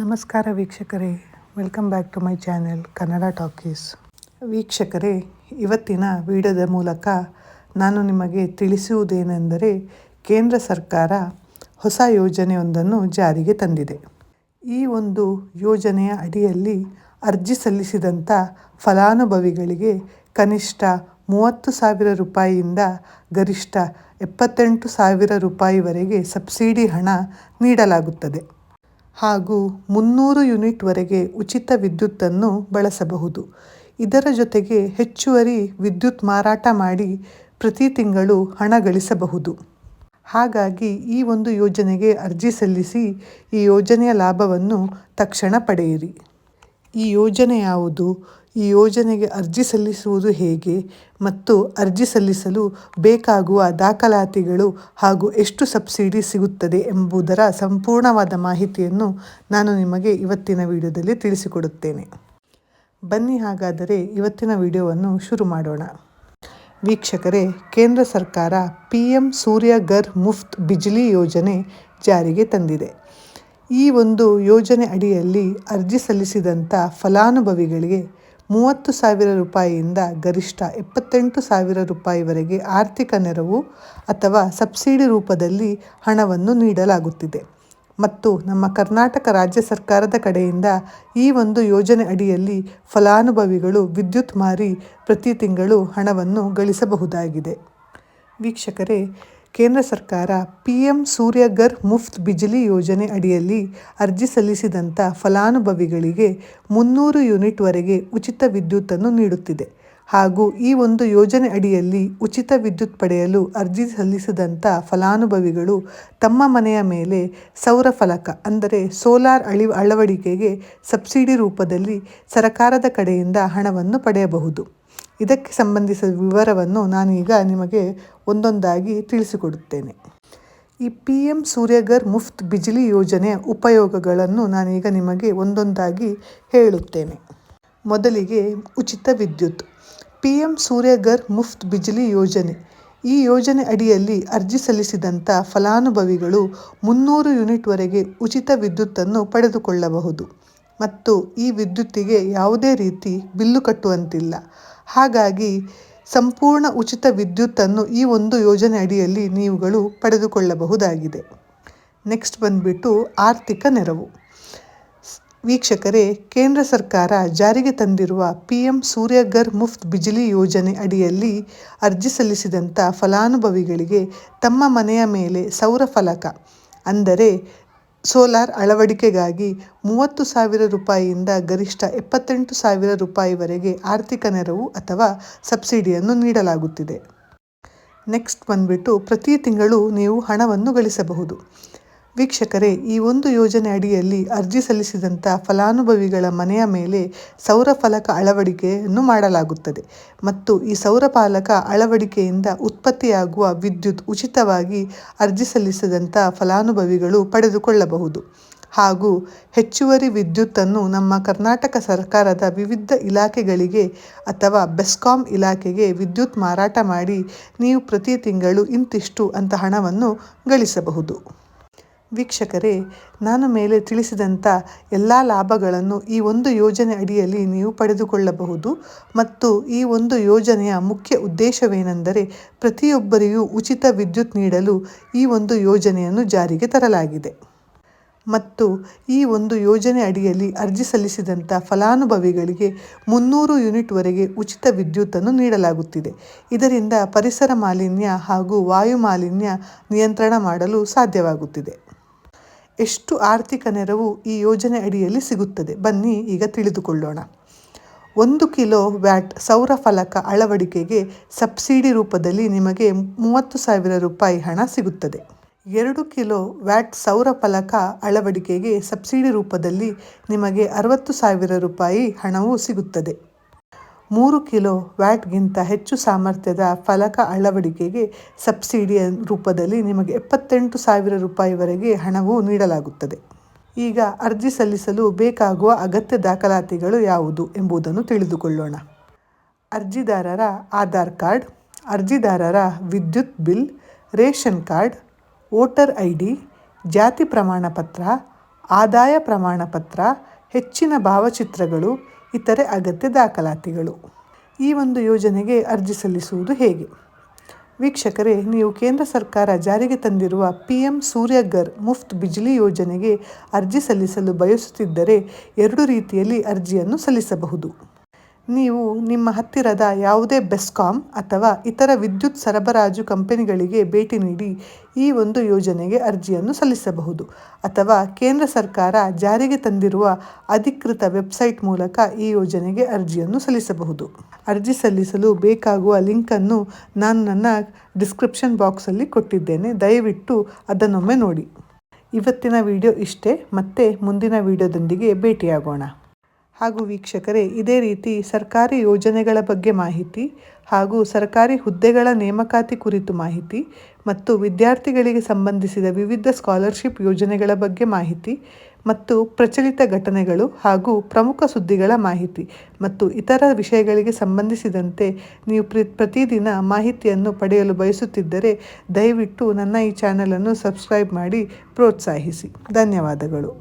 ನಮಸ್ಕಾರ ವೀಕ್ಷಕರೇ welcome back to my channel Kannada talkies ವೀಕ್ಷಕರೇ, ಇವತ್ತಿನ ವಿಡಿಯೋದ ಮೂಲಕ ನಾನು ನಿಮಗೆ ತಿಳಿಸುವುದೇನೆಂದರೆ, ಕೇಂದ್ರ ಸರ್ಕಾರ ಹೊಸ ಯೋಜನೆಯೊಂದನ್ನು ಜಾರಿಗೆ ತಂದಿದೆ. ಈ ಒಂದು ಯೋಜನೆಯ ಅಡಿಯಲ್ಲಿ ಅರ್ಜಿ ಸಲ್ಲಿಸಿದಂಥ ಫಲಾನುಭವಿಗಳಿಗೆ ಕನಿಷ್ಠ ಮೂವತ್ತು ಸಾವಿರ ರೂಪಾಯಿಯಿಂದ ಗರಿಷ್ಠ ಎಪ್ಪತ್ತೆಂಟು ಸಾವಿರ ರೂಪಾಯಿವರೆಗೆ ಸಬ್ಸಿಡಿ ಹಣ ನೀಡಲಾಗುತ್ತದೆ. ಹಾಗೂ ಮುನ್ನೂರು ಯೂನಿಟ್ವರೆಗೆ ಉಚಿತ ವಿದ್ಯುತ್ತನ್ನು ಬಳಸಬಹುದು. ಇದರ ಜೊತೆಗೆ ಹೆಚ್ಚುವರಿ ವಿದ್ಯುತ್ ಮಾರಾಟ ಮಾಡಿ ಪ್ರತಿ ತಿಂಗಳು ಹಣ ಗಳಿಸಬಹುದು. ಹಾಗಾಗಿ ಈ ಒಂದು ಯೋಜನೆಗೆ ಅರ್ಜಿ ಸಲ್ಲಿಸಿ ಈ ಯೋಜನೆಯ ಲಾಭವನ್ನು ತಕ್ಷಣ ಪಡೆಯಿರಿ. ಈ ಯೋಜನೆ ಯಾವುದು? ಈ ಯೋಜನೆಗೆ ಅರ್ಜಿ ಸಲ್ಲಿಸುವುದು ಹೇಗೆ ಮತ್ತು ಅರ್ಜಿ ಸಲ್ಲಿಸಲು ಬೇಕಾಗುವ ದಾಖಲಾತಿಗಳು ಹಾಗೂ ಎಷ್ಟು ಸಬ್ಸಿಡಿ ಸಿಗುತ್ತದೆ ಎಂಬುದರ ಸಂಪೂರ್ಣವಾದ ಮಾಹಿತಿಯನ್ನು ನಾನು ನಿಮಗೆ ಇವತ್ತಿನ ವಿಡಿಯೋದಲ್ಲಿ ತಿಳಿಸಿಕೊಡುತ್ತೇನೆ. ಬನ್ನಿ ಹಾಗಾದರೆ ಇವತ್ತಿನ ವಿಡಿಯೋವನ್ನು ಶುರು ಮಾಡೋಣ. ವೀಕ್ಷಕರೇ, ಕೇಂದ್ರ ಸರ್ಕಾರ ಪಿ ಎಂ ಸೂರ್ಯ ಸೂರ್ಯಗರ್ ಮುಫ್ತ್ ಬಿಜ್ಲಿ ಯೋಜನೆ ಜಾರಿಗೆ ತಂದಿದೆ. ಈ ಒಂದು ಯೋಜನೆ ಅಡಿಯಲ್ಲಿ ಅರ್ಜಿ ಸಲ್ಲಿಸಿದಂಥ ಫಲಾನುಭವಿಗಳಿಗೆ ಮೂವತ್ತು ಸಾವಿರ ರೂಪಾಯಿಯಿಂದ ಗರಿಷ್ಠ ಎಪ್ಪತ್ತೆಂಟು ಸಾವಿರ ರೂಪಾಯಿವರೆಗೆ ಆರ್ಥಿಕ ನೆರವು ಅಥವಾ ಸಬ್ಸಿಡಿ ರೂಪದಲ್ಲಿ ಹಣವನ್ನು ನೀಡಲಾಗುತ್ತಿದೆ. ಮತ್ತು ನಮ್ಮ ಕರ್ನಾಟಕ ರಾಜ್ಯ ಸರ್ಕಾರದ ಕಡೆಯಿಂದ ಈ ಒಂದು ಯೋಜನೆ ಅಡಿಯಲ್ಲಿ ಫಲಾನುಭವಿಗಳು ವಿದ್ಯುತ್ ಮಾರಿ ಪ್ರತಿ ತಿಂಗಳು ಹಣವನ್ನು ಗಳಿಸಬಹುದಾಗಿದೆ. ವೀಕ್ಷಕರೇ ಕೇಂದ್ರ ಸರ್ಕಾರ ಪಿ ಎಂ ಸೂರ್ಯಗರ್ ಮುಫ್ತ್ ಬಿಜಲಿ ಯೋಜನೆ ಅಡಿಯಲ್ಲಿ ಅರ್ಜಿ ಸಲ್ಲಿಸಿದಂಥ ಫಲಾನುಭವಿಗಳಿಗೆ ಮುನ್ನೂರು ಯೂನಿಟ್ವರೆಗೆ ಉಚಿತ ವಿದ್ಯುತ್ತನ್ನು ನೀಡುತ್ತಿದೆ. ಹಾಗೂ ಈ ಒಂದು ಯೋಜನೆ ಅಡಿಯಲ್ಲಿ ಉಚಿತ ವಿದ್ಯುತ್ ಪಡೆಯಲು ಅರ್ಜಿ ಸಲ್ಲಿಸಿದಂಥ ಫಲಾನುಭವಿಗಳು ತಮ್ಮ ಮನೆಯ ಮೇಲೆ ಸೌರ ಫಲಕ, ಅಂದರೆ ಸೋಲಾರ್ ಅಳಿ, ಅಳವಡಿಕೆಗೆ ಸಬ್ಸಿಡಿ ರೂಪದಲ್ಲಿ ಸರಕಾರದ ಕಡೆಯಿಂದ ಹಣವನ್ನು ಪಡೆಯಬಹುದು. ಇದಕ್ಕೆ ಸಂಬಂಧಿಸಿದ ವಿವರವನ್ನು ನಾನೀಗ ನಿಮಗೆ ಒಂದೊಂದಾಗಿ ತಿಳಿಸಿಕೊಡುತ್ತೇನೆ. ಈ ಪಿ ಎಂ ಸೂರ್ಯಗರ್ ಮುಫ್ತ್ ಬಿಜ್ಲಿ ಯೋಜನೆಯ ಉಪಯೋಗಗಳನ್ನು ನಾನೀಗ ನಿಮಗೆ ಒಂದೊಂದಾಗಿ ಹೇಳುತ್ತೇನೆ. ಮೊದಲಿಗೆ ಉಚಿತ ವಿದ್ಯುತ್. ಪಿ ಎಂ ಸೂರ್ಯಗರ್ ಮುಫ್ತ್ ಬಿಜ್ಲಿ ಯೋಜನೆ. ಈ ಯೋಜನೆ ಅಡಿಯಲ್ಲಿ ಅರ್ಜಿ ಸಲ್ಲಿಸಿದಂಥ ಫಲಾನುಭವಿಗಳು ಮುನ್ನೂರು ಯೂನಿಟ್ವರೆಗೆ ಉಚಿತ ವಿದ್ಯುತ್ತನ್ನು ಪಡೆದುಕೊಳ್ಳಬಹುದು. ಮತ್ತು ಈ ವಿದ್ಯುತ್ತಿಗೆ ಯಾವುದೇ ರೀತಿ ಬಿಲ್ಲು ಕಟ್ಟುವಂತಿಲ್ಲ. ಹಾಗಾಗಿ ಸಂಪೂರ್ಣ ಉಚಿತ ವಿದ್ಯುತ್ತನ್ನು ಈ ಒಂದು ಯೋಜನೆ ಅಡಿಯಲ್ಲಿ ನೀವುಗಳು ಪಡೆದುಕೊಳ್ಳಬಹುದಾಗಿದೆ. ನೆಕ್ಸ್ಟ್ ಬಂದುಬಿಟ್ಟು ಆರ್ಥಿಕ ನೆರವು. ವೀಕ್ಷಕರೇ, ಕೇಂದ್ರ ಸರ್ಕಾರ ಜಾರಿಗೆ ತಂದಿರುವ ಪಿ ಎಂ ಸೂರ್ಯಗರ್ ಮುಫ್ತ್ ಬಿಜಲಿ ಯೋಜನೆ ಅಡಿಯಲ್ಲಿ ಅರ್ಜಿ ಸಲ್ಲಿಸಿದಂಥ ಫಲಾನುಭವಿಗಳಿಗೆ ತಮ್ಮ ಮನೆಯ ಮೇಲೆ ಸೌರ ಫಲಕ, ಅಂದರೆ ಸೋಲಾರ್ ಅಳವಡಿಕೆಗಾಗಿ ಮೂವತ್ತು ಸಾವಿರ ರೂಪಾಯಿಯಿಂದ ಗರಿಷ್ಠ ಎಪ್ಪತ್ತೆಂಟು ಸಾವಿರ ರೂಪಾಯಿವರೆಗೆ ಆರ್ಥಿಕ ನೆರವು ಅಥವಾ ಸಬ್ಸಿಡಿಯನ್ನು ನೀಡಲಾಗುತ್ತಿದೆ. ನೆಕ್ಸ್ಟ್ ಬಂದುಬಿಟ್ಟು ಪ್ರತಿ ತಿಂಗಳು ನೀವು ಹಣವನ್ನು ಗಳಿಸಬಹುದು. ವೀಕ್ಷಕರೇ, ಈ ಒಂದು ಯೋಜನೆ ಅಡಿಯಲ್ಲಿ ಅರ್ಜಿ ಸಲ್ಲಿಸಿದಂಥ ಫಲಾನುಭವಿಗಳ ಮನೆಯ ಮೇಲೆ ಸೌರ ಫಲಕ ಅಳವಡಿಕೆಯನ್ನು ಮಾಡಲಾಗುತ್ತದೆ ಮತ್ತು ಈ ಸೌರ ಫಲಕ ಅಳವಡಿಕೆಯಿಂದ ಉತ್ಪತ್ತಿಯಾಗುವ ವಿದ್ಯುತ್ ಉಚಿತವಾಗಿ ಅರ್ಜಿ ಸಲ್ಲಿಸಿದಂಥ ಫಲಾನುಭವಿಗಳು ಪಡೆದುಕೊಳ್ಳಬಹುದು. ಹಾಗೂ ಹೆಚ್ಚುವರಿ ವಿದ್ಯುತ್ತನ್ನು ನಮ್ಮ ಕರ್ನಾಟಕ ಸರ್ಕಾರದ ವಿವಿಧ ಇಲಾಖೆಗಳಿಗೆ ಅಥವಾ ಬೆಸ್ಕಾಂ ಇಲಾಖೆಗೆ ವಿದ್ಯುತ್ ಮಾರಾಟ ಮಾಡಿ ನೀವು ಪ್ರತಿ ತಿಂಗಳು ಇಂತಿಷ್ಟು ಅಂತ ಹಣವನ್ನು ಗಳಿಸಬಹುದು. ವೀಕ್ಷಕರೇ, ನಾನು ಮೇಲೆ ತಿಳಿಸಿದಂಥ ಎಲ್ಲ ಲಾಭಗಳನ್ನು ಈ ಒಂದು ಯೋಜನೆ ಅಡಿಯಲ್ಲಿ ನೀವು ಪಡೆದುಕೊಳ್ಳಬಹುದು ಮತ್ತು ಈ ಒಂದು ಯೋಜನೆಯ ಮುಖ್ಯ ಉದ್ದೇಶವೇನೆಂದರೆ ಪ್ರತಿಯೊಬ್ಬರಿಗೂ ಉಚಿತ ವಿದ್ಯುತ್ ನೀಡಲು ಈ ಒಂದು ಯೋಜನೆಯನ್ನು ಜಾರಿಗೆ ತರಲಾಗಿದೆ. ಮತ್ತು ಈ ಒಂದು ಯೋಜನೆ ಅಡಿಯಲ್ಲಿ ಅರ್ಜಿ ಸಲ್ಲಿಸಿದಂಥ ಫಲಾನುಭವಿಗಳಿಗೆ ಮುನ್ನೂರು ಯೂನಿಟ್ವರೆಗೆ ಉಚಿತ ವಿದ್ಯುತ್ತನ್ನು ನೀಡಲಾಗುತ್ತಿದೆ. ಇದರಿಂದ ಪರಿಸರ ಮಾಲಿನ್ಯ ಹಾಗೂ ವಾಯು ಮಾಲಿನ್ಯ ನಿಯಂತ್ರಣ ಮಾಡಲು ಸಾಧ್ಯವಾಗುತ್ತಿದೆ. ಎಷ್ಟು ಆರ್ಥಿಕ ನೆರವು ಈ ಯೋಜನೆ ಅಡಿಯಲ್ಲಿ ಸಿಗುತ್ತದೆ? ಬನ್ನಿ ಈಗ ತಿಳಿದುಕೊಳ್ಳೋಣ. ಒಂದು ಕಿಲೋ ವ್ಯಾಟ್ ಸೌರ ಫಲಕ ಅಳವಡಿಕೆಗೆ ಸಬ್ಸಿಡಿ ರೂಪದಲ್ಲಿ ನಿಮಗೆ ಮೂವತ್ತು ಸಾವಿರ ರೂಪಾಯಿ ಹಣ ಸಿಗುತ್ತದೆ. ಎರಡು ಕಿಲೋ ವ್ಯಾಟ್ ಸೌರ ಫಲಕ ಅಳವಡಿಕೆಗೆ ಸಬ್ಸಿಡಿ ರೂಪದಲ್ಲಿ ನಿಮಗೆ ಅರವತ್ತು ಸಾವಿರ ರೂಪಾಯಿ ಹಣವು ಸಿಗುತ್ತದೆ. ಮೂರು ಕಿಲೋ ವ್ಯಾಟ್ಗಿಂತ ಹೆಚ್ಚು ಸಾಮರ್ಥ್ಯದ ಫಲಕ ಅಳವಡಿಕೆಗೆ ಸಬ್ಸಿಡಿಯ ರೂಪದಲ್ಲಿ ನಿಮಗೆ ಎಪ್ಪತ್ತೆಂಟು ಸಾವಿರ ರೂಪಾಯಿವರೆಗೆ ಹಣವು ನೀಡಲಾಗುತ್ತದೆ. ಈಗ ಅರ್ಜಿ ಸಲ್ಲಿಸಲು ಬೇಕಾಗುವ ಅಗತ್ಯ ದಾಖಲಾತಿಗಳು ಯಾವುದು ಎಂಬುದನ್ನು ತಿಳಿದುಕೊಳ್ಳೋಣ. ಅರ್ಜಿದಾರರ ಆಧಾರ್ ಕಾರ್ಡ್, ಅರ್ಜಿದಾರರ ವಿದ್ಯುತ್ bill, ration card, voter I D ಜಾತಿ ಪ್ರಮಾಣಪತ್ರ, ಆದಾಯ ಪ್ರಮಾಣಪತ್ರ, ಹೆಚ್ಚಿನ ಭಾವಚಿತ್ರಗಳು ಇತರೆ ಅಗತ್ಯ ದಾಖಲಾತಿಗಳು. ಈ ಒಂದು ಯೋಜನೆಗೆ ಅರ್ಜಿ ಸಲ್ಲಿಸುವುದು ಹೇಗೆ? ವೀಕ್ಷಕರೇ, ನೀವು ಕೇಂದ್ರ ಸರ್ಕಾರ ಜಾರಿಗೆ ತಂದಿರುವ ಪಿ ಎಂ ಸೂರ್ಯಗರ್ ಮುಫ್ತ್ ಬಿಜ್ಲಿ ಯೋಜನೆಗೆ ಅರ್ಜಿ ಸಲ್ಲಿಸಲು ಬಯಸುತ್ತಿದ್ದರೆ ಎರಡು ರೀತಿಯಲ್ಲಿ ಅರ್ಜಿಯನ್ನು ಸಲ್ಲಿಸಬಹುದು. ನೀವು ನಿಮ್ಮ ಹತ್ತಿರದ ಯಾವುದೇ ಬೆಸ್ಕಾಂ ಅಥವಾ ಇತರ ವಿದ್ಯುತ್ ಸರಬರಾಜು ಕಂಪನಿಗಳಿಗೆ ಭೇಟಿ ನೀಡಿ ಈ ಒಂದು ಯೋಜನೆಗೆ ಅರ್ಜಿಯನ್ನು ಸಲ್ಲಿಸಬಹುದು ಅಥವಾ ಕೇಂದ್ರ ಸರ್ಕಾರ ಜಾರಿಗೆ ತಂದಿರುವ ಅಧಿಕೃತ ವೆಬ್ಸೈಟ್ ಮೂಲಕ ಈ ಯೋಜನೆಗೆ ಅರ್ಜಿಯನ್ನು ಸಲ್ಲಿಸಬಹುದು. ಅರ್ಜಿ ಸಲ್ಲಿಸಲು ಬೇಕಾಗುವ ಲಿಂಕನ್ನು ನಾನು ನನ್ನ ಡಿಸ್ಕ್ರಿಪ್ಷನ್ ಬಾಕ್ಸಲ್ಲಿ ಕೊಟ್ಟಿದ್ದೇನೆ, ದಯವಿಟ್ಟು ಅದನ್ನೊಮ್ಮೆ ನೋಡಿ. ಇವತ್ತಿನ ವಿಡಿಯೋ ಇಷ್ಟೇ, ಮತ್ತೆ ಮುಂದಿನ ವಿಡಿಯೋದೊಂದಿಗೆ ಭೇಟಿಯಾಗೋಣ. ಹಾಗೂ ವೀಕ್ಷಕರೇ, ಇದೇ ರೀತಿ ಸರ್ಕಾರಿ ಯೋಜನೆಗಳ ಬಗ್ಗೆ ಮಾಹಿತಿ ಹಾಗೂ ಸರ್ಕಾರಿ ಹುದ್ದೆಗಳ ನೇಮಕಾತಿ ಕುರಿತು ಮಾಹಿತಿ ಮತ್ತು ವಿದ್ಯಾರ್ಥಿಗಳಿಗೆ ಸಂಬಂಧಿಸಿದ ವಿವಿಧ ಸ್ಕಾಲರ್ಶಿಪ್ ಯೋಜನೆಗಳ ಬಗ್ಗೆ ಮಾಹಿತಿ ಮತ್ತು ಪ್ರಚಲಿತ ಘಟನೆಗಳು ಹಾಗೂ ಪ್ರಮುಖ ಸುದ್ದಿಗಳ ಮಾಹಿತಿ ಮತ್ತು ಇತರ ವಿಷಯಗಳಿಗೆ ಸಂಬಂಧಿಸಿದಂತೆ ನೀವು ಪ್ರ, ಪ್ರತಿದಿನ ಮಾಹಿತಿಯನ್ನು ಪಡೆಯಲು ಬಯಸುತ್ತಿದ್ದರೆ ದಯವಿಟ್ಟು ನನ್ನ ಈ ಚಾನಲನ್ನು ಸಬ್ಸ್ಕ್ರೈಬ್ ಮಾಡಿ ಪ್ರೋತ್ಸಾಹಿಸಿ. ಧನ್ಯವಾದಗಳು.